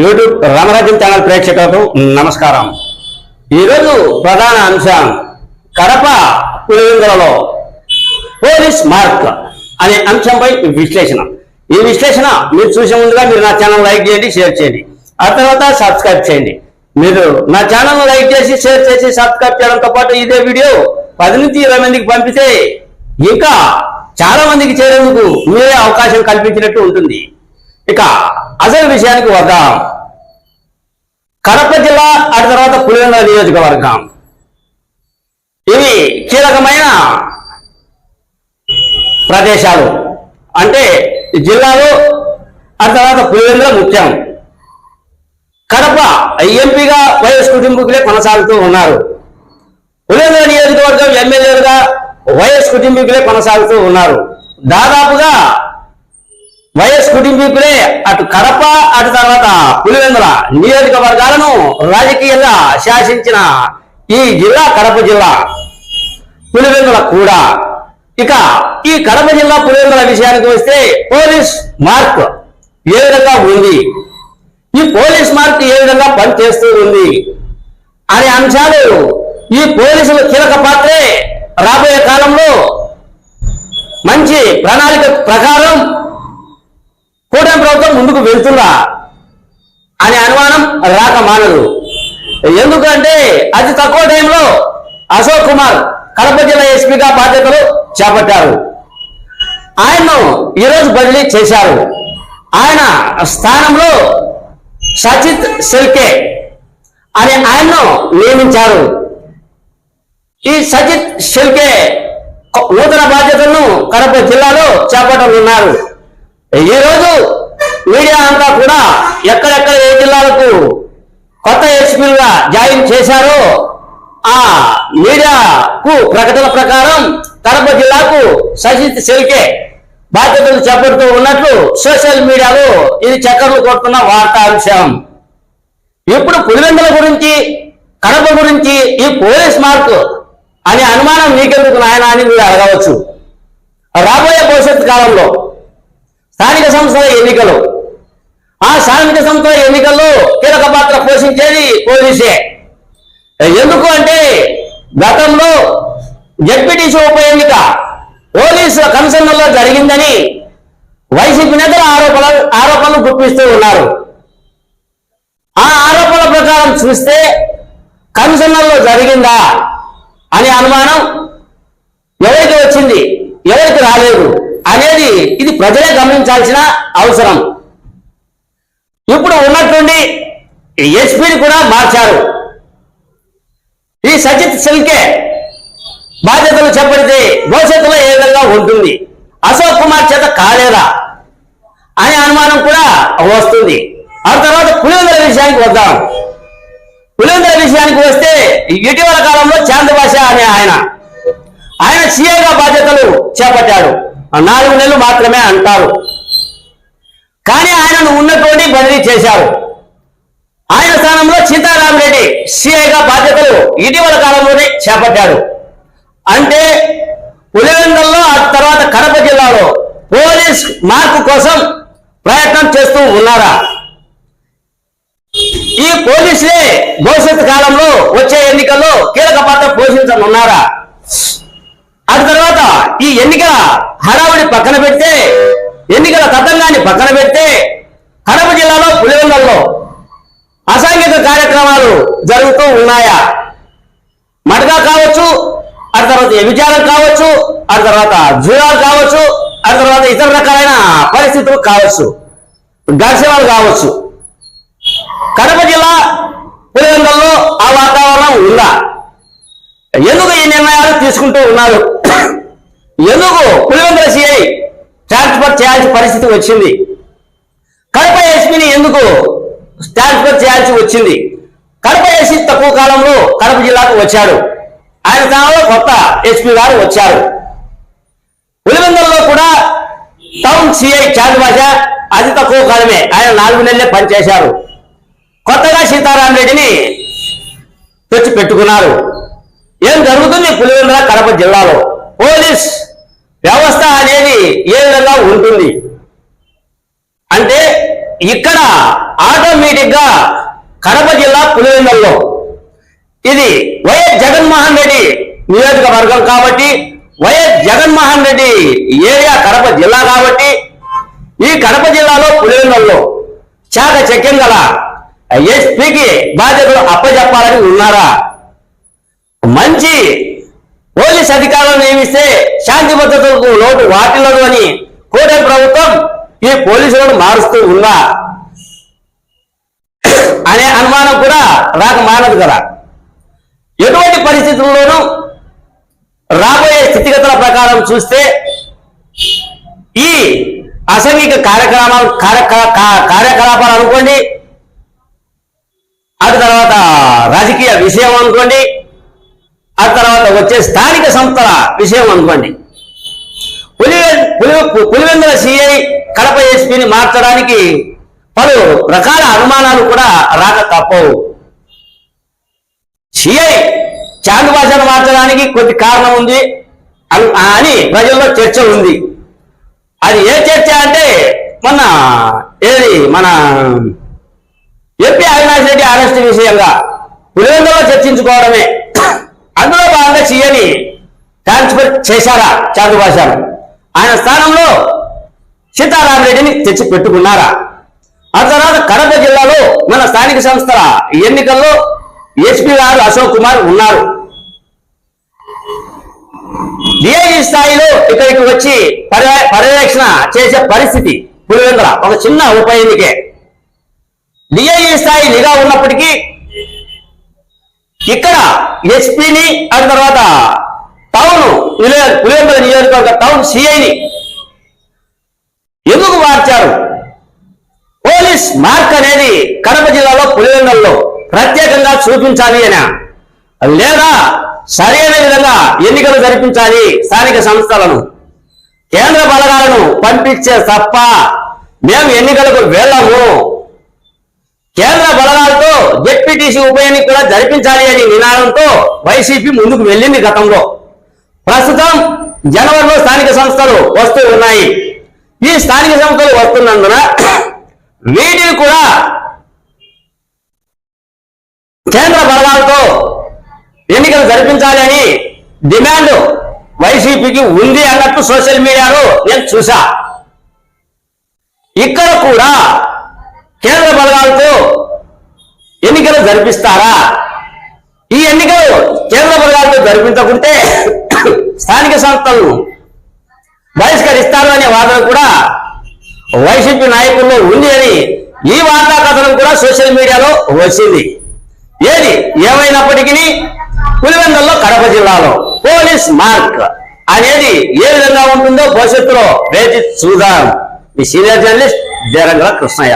YouTube రామరాజ్యం channel ప్రేక్షకులకు నమస్కారం. ఈరోజు ప్రధాన అంశం కడప పులివెందులలో పోలీస్ మార్క్ అనే అంశంపై విశ్లేషణ. ఈ విశ్లేషణ మీరు చూసే ముందుగా మీరు నా ఛానల్ లైక్ చేయండి షేర్ చేయండి. ఆ తర్వాత సబ్స్క్రైబ్ చేయండి. మీరు నా ఛానల్ లైక్ చేసి షేర్ చేసి సబ్స్క్రైబ్ చేయడంతో పాటు ఇదే వీడియో పది నుంచి ఇరవై మందికి పంపితే ఇంకా చాలా మందికి చేరేందుకు మీరే అవకాశం కల్పించినట్టు ఉంటుంది. ఇక అసలు విషయానికి వద్దాం. కడప జిల్లా ఆ తర్వాత పులివెందుల నియోజకవర్గం. ఇవి కీలకమైన ప్రదేశాలు. అంటే ఈ జిల్లాలో ఆ తర్వాత పులివెందుల ముఖ్యం. కడప ఎంపీగా వైఎస్ కుటుంబీకులే కొనసాగుతూ ఉన్నారు. పులివెందుల నియోజకవర్గం ఎమ్మెల్యేలుగా వైఎస్ కుటుంబీకులే కొనసాగుతూ ఉన్నారు. దాదాపుగా వైఎస్ కుటుంబీకులే అటు కడప అటు తర్వాత పులివెందుల నియోజకవర్గాలను రాజకీయంగా శాసించిన ఈ జిల్లా కడప జిల్లా పులివెందుల కూడా. ఇక ఈ కడప జిల్లా పులివెందుల విషయానికి వస్తే పోలీస్ మార్క్ ఏ విధంగా ఉంది? ఈ పోలీస్ మార్క్ ఏ విధంగా పనిచేస్తూ ఉంది? అనే అంశాలు ఈ పోలీసుల కీలక పాత్రే రాబోయే కాలంలో మంచి ప్రణాళిక ప్రకారం కూటమి ప్రభుత్వం ముందుకు వెళ్తుందా అనే అనుమానం రాక మానదు. ఎందుకంటే అతి తక్కువ టైంలో అశోక్ కుమార్ కడప జిల్లా ఎస్పీగా బాధ్యతలు చేపట్టారు. ఆయన్ను ఈరోజు బదిలీ చేశారు. ఆయన స్థానంలో సచిత్ సెల్కే అనే ఆయన్ను నియమించారు. ఈ సచిత్ షెల్కే నూతన బాధ్యతలను కడప జిల్లాలో చేపట్టనున్నారు. ఈ రోజు మీడియా అంతా కూడా ఎక్కడెక్కడ ఏ జిల్లాలకు కొత్త ఎస్పీలుగా జాయిన్ చేశారో ఆ మీడియాకు ప్రకటన ప్రకారం కడప జిల్లాకు సజిత్ సెల్కే బాధ్యతలు చేపడుతూ ఉన్నట్లు సోషల్ మీడియాలో ఇది చక్కర్లు కొడుతున్న వార్తాంశం. ఇప్పుడు పులివెందుల గురించి కడప గురించి ఈ పోలీస్ మార్క్ అనే అనుమానం మీకెందుకు నాయన అని మీరు అడగవచ్చు. రాబోయే భవిష్యత్ కాలంలో స్థానిక సంస్థల ఎన్నికలు. ఆ స్థానిక సంస్థల ఎన్నికల్లో కీలక పాత్ర పోషించేది పోలీసే. ఎందుకు అంటే గతంలో జడ్పీటీసీ ఉప ఎన్నిక పోలీసుల కమిషన్లలో జరిగిందని వైసీపీ నేతలు ఆరోపణలు ఆరోపణలు గుప్పిస్తూ ఉన్నారు. ఆ ఆరోపణల ప్రకారం చూస్తే కమిషన్లలో జరిగిందా అనే అనుమానం ఎవరికి వచ్చింది? ఎవరికి రాలేదు? అనేది ఇది ప్రజలే గమనించాల్సిన అవసరం. ఇప్పుడు ఉన్నటువంటి ఎస్పీని కూడా మార్చారు. ఈ సజిత్ సిల్కే బాధ్యతలు చెప్పడితే భవిష్యత్తులో ఏ విధంగా ఉంటుంది? అశోక్ కుమార్ చేత కాలేదా? అనే అనుమానం కూడా వస్తుంది. ఆ తర్వాత పులివెందుల విషయానికి వద్దాం. పులివెందుల విషయానికి వస్తే ఇటీవల కాలంలో చాంద్రభాష అనే ఆయన. ఆయన సీఏగా బాధ్యతలు చేపట్టాడు. నాలుగు నెలలు మాత్రమే అంటారు. కానీ ఆయనను ఉన్నటువంటి బదిలీ చేశారు. ఆయన స్థానంలో సీతారామరెడ్డి సీఐగా బాధ్యతలు ఇటీవల కాలంలోనే చేపట్టాడు. అంటే పులివెందుల్లో ఆ తర్వాత కడప జిల్లాలో పోలీస్ మార్పు కోసం ప్రయత్నం చేస్తూ ఉన్నారా? ఈ పోలీసులే భవిష్యత్ కాలంలో వచ్చే ఎన్నికల్లో కీలక పాత్ర పోషించనున్నారా? ఆ తర్వాత ఈ ఎన్నికల హడావుడి పక్కన పెడితే ఎన్నికల తతంగాన్ని పక్కన పెడితే కడప జిల్లాలో పులివెందుల్లో అసాంఘిక కార్యక్రమాలు జరుగుతూ ఉన్నాయా? మడగా కావచ్చు ఆ తర్వాత వ్యభిచారం కావచ్చు ఆ తర్వాత జూరాలు కావచ్చు ఆ తర్వాత ఇతర రకాలైన పరిస్థితులు కావచ్చు ఘర్షణలు కావచ్చు. కడప జిల్లా పులివెందుల్లో ఆ వాతావరణం ఉందా? ఎందుకు ఈ నిర్ణయాలు తీసుకుంటూ ఉన్నారు? ఎందుకు? పులివెందుల సిఐ ట్రాన్స్ఫర్ చేయాల్సిన పరిస్థితి వచ్చింది. కడప ఎస్పీని ఎందుకు ట్రాన్స్ఫర్ చేయాల్సి వచ్చింది? కడప ఎస్పీ తక్కువ కాలంలో కడప జిల్లాకు వచ్చాడు. ఆయన స్థానంలో కొత్త ఎస్పీ గారు వచ్చారు. పులివెందులలో కూడా టౌన్ సిఐ చాంద్ భాష అతి తక్కువ కాలమే. ఆయన నాలుగు నెలలే పనిచేశారు. కొత్తగా సీతారాం రెడ్డిని తెచ్చి పెట్టుకున్నారు ఏం జరుగుతుంది పులివెందుల కడప జిల్లాలో? వ్యవస్థ అనేది ఏ విధంగా ఉంటుంది? అంటే ఇక్కడ ఆటోమేటిక్గా కడప జిల్లా పులివెందల్లో. ఇది వైఎస్ జగన్మోహన్ రెడ్డి నియోజకవర్గం కాబట్టి Y S Jaganmohan Reddy area Kadapa జిల్లా కాబట్టి ఈ కడప జిల్లాలో పులివెందల్లో చాక చక్యం గల ఎస్పీకి బాధ్యతలు అప్పచెప్పాలని ఉన్నారా? మంచి పోలీస్ అధికారులను నియమిస్తే శాంతి భద్రతలకు లోటు వాటిల్లదు అని కోట ప్రభుత్వం ఈ పోలీసులను మారుస్తూ ఉందా? అనే అనుమానం కూడా రాక మానదు కదా. ఎటువంటి పరిస్థితుల్లోనూ రాబోయే స్థితిగతుల ప్రకారం చూస్తే ఈ అసంఘిక కార్యక్రమాలు కా- కార్యకలాపాలు అనుకోండి ఆ తర్వాత రాజకీయ విషయం అనుకోండి ఆ తర్వాత వచ్చే స్థానిక సంస్థల విషయం అనుకోండి. పులి పులి పులివెందుల సిఐ కడప ఎస్పీని మార్చడానికి పలు రకాల అనుమానాలు కూడా రాక తప్పవు. సిఐ చాందు భాషను మార్చడానికి కొద్ది కారణం ఉంది అని ప్రజల్లో చర్చ ఉంది. అది ఏ చర్చ అంటే మొన్న ఏది మన ఎంపీ అవినాష్ రెడ్డి అరెస్ట్ విషయంగా పులివెందులో చర్చించుకోవడమే. అందులో భాగంగా చేయని ట్రాన్స్ఫర్ చేశారా చాందు భాషను ఆయన స్థానంలో సీతారామరెడ్డిని తెచ్చి పెట్టుకున్నారా ఆ తర్వాత కడప జిల్లాలో మన స్థానిక సంస్థల ఎన్నికల్లో ఎస్పీ గారు అశోక్ కుమార్ ఉన్నారు. డిఐజీ స్థాయిలో ఇక్కడికి వచ్చి పర్య- పర్యవేక్షణ చేసే పరిస్థితి పులివెందుల ఒక చిన్న ఉప ఎన్నికే. డిఐజీ స్థాయి నిఘా ఉన్నప్పటికీ ఇక్కడ ఎస్పీని ఆ తర్వాత టౌన్ విలే- నియోజకవర్గ టౌన్ సిఐని ఎందుకు మార్చారు? పోలీస్ మార్క్ అనేది కడప జిల్లాలో పులివెందుల్లో ప్రత్యేకంగా చూపించాలి అని. లేదా సరైన విధంగా ఎన్నికలు జరిపించాలి స్థానిక సంస్థలను. కేంద్ర బలగాలను పంపించే తప్ప మేము ఎన్నికలకు వెళ్ళము. కేంద్ర బలగా జెడ్పీటీసీ ఉప ఎన్నిక కూడా జరిపించాలి అనే నినాదంతో వైసీపీ ముందుకు వెళ్ళింది గతంలో. ప్రస్తుతం జనవరిలో స్థానిక సంస్థలు వస్తూ ఉన్నాయి. ఈ స్థానిక సంస్థలు వస్తున్నందున వీటిని కూడా కేంద్ర బలగాలతో ఎన్నికలు జరిపించాలని డిమాండ్ వైసీపీకి ఉంది అన్నట్టు సోషల్ మీడియాలో నేను చూసా ఇక్కడ కూడా ఎన్నికలు జరిపిస్తారా? ఈ ఎన్నికలు కేంద్ర బలగాలతో జరిపించకుంటే స్థానిక సంస్థలను బహిష్కరిస్తారు అనే వాదన కూడా వైసీపీ నాయకుల్లో ఉంది అని ఈ వార్తా కథనం కూడా సోషల్ మీడియాలో వచ్చింది. ఏది? ఏమైనప్పటికీ పులివెందల్లో కడప జిల్లాలో పోలీస్ మార్క్ అనేది ఏ విధంగా ఉంటుందో భవిష్యత్తులో వేచి చూద్దాం. మీ సీనియర్ జర్నలిస్ట్ జరంగల కృష్ణయ్య.